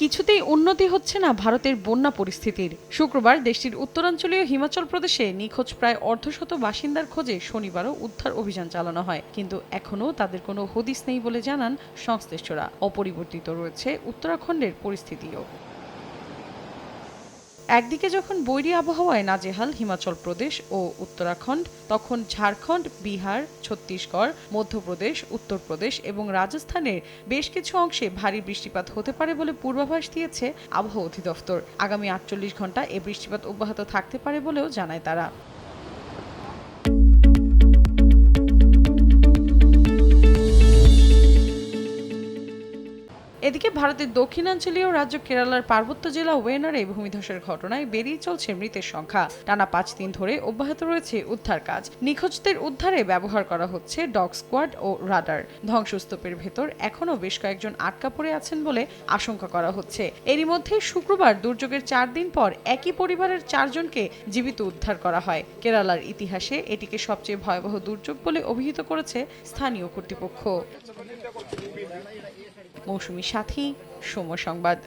কিছুতেই উন্নতি হচ্ছে না ভারতের বন্যা পরিস্থিতির। শুক্রবার দেশটির উত্তরাঞ্চলীয় হিমাচল প্রদেশে নিখোঁজ প্রায় অর্ধশত বাসিন্দার খোঁজে শনিবারও উদ্ধার অভিযান চালানো হয়। কিন্তু এখনও তাদের কোনো হদিস নেই বলে জানান সংশ্লিষ্টরা। অপরিবর্তিত রয়েছে উত্তরাখণ্ডের পরিস্থিতিও। একদিকে যখন বৈরী আবহাওয়ায় নাজেহাল হিমাচল প্রদেশ ও উত্তরাখণ্ড, তখন ঝাড়খণ্ড, বিহার, ছত্তিশগড়, মধ্যপ্রদেশ, উত্তরপ্রদেশ এবং রাজস্থানের বেশ কিছু অংশে ভারী বৃষ্টিপাত হতে পারে বলে পূর্বাভাস দিয়েছে আবহাওয়া অধিদপ্তর। আগামী আটচল্লিশ ঘণ্টা এ বৃষ্টিপাত অব্যাহত থাকতে পারে বলেও জানায় তারা। এদিকে ভারতের দক্ষিণাঞ্চলীয় রাজ্য কেরালার পার্বত্য জেলা ওয়েনারে ভূমিধসের ঘটনায় বেরিয়ে চলছে মৃতের সংখ্যা। টানা পাঁচ দিন ধরে অব্যাহত রয়েছে উদ্ধার কাজ। নিখোঁজদের উদ্ধারে ব্যবহার করা হচ্ছে ডগ স্কোয়াড ও রাডার। ধ্বংসস্তূপের ভেতর এখনও বেশ কয়েকজন আটকা পড়ে আছেন বলে আশঙ্কা করা হচ্ছে। এরই মধ্যে শুক্রবার দুর্যোগের চার দিন পর একই পরিবারের চারজনকে জীবিত উদ্ধার করা হয়। কেরালার ইতিহাসে এটিকে সবচেয়ে ভয়াবহ দুর্যোগ বলে অভিহিত করেছে স্থানীয় কর্তৃপক্ষ। মৌসুমী সাথী সময় সংবাদ।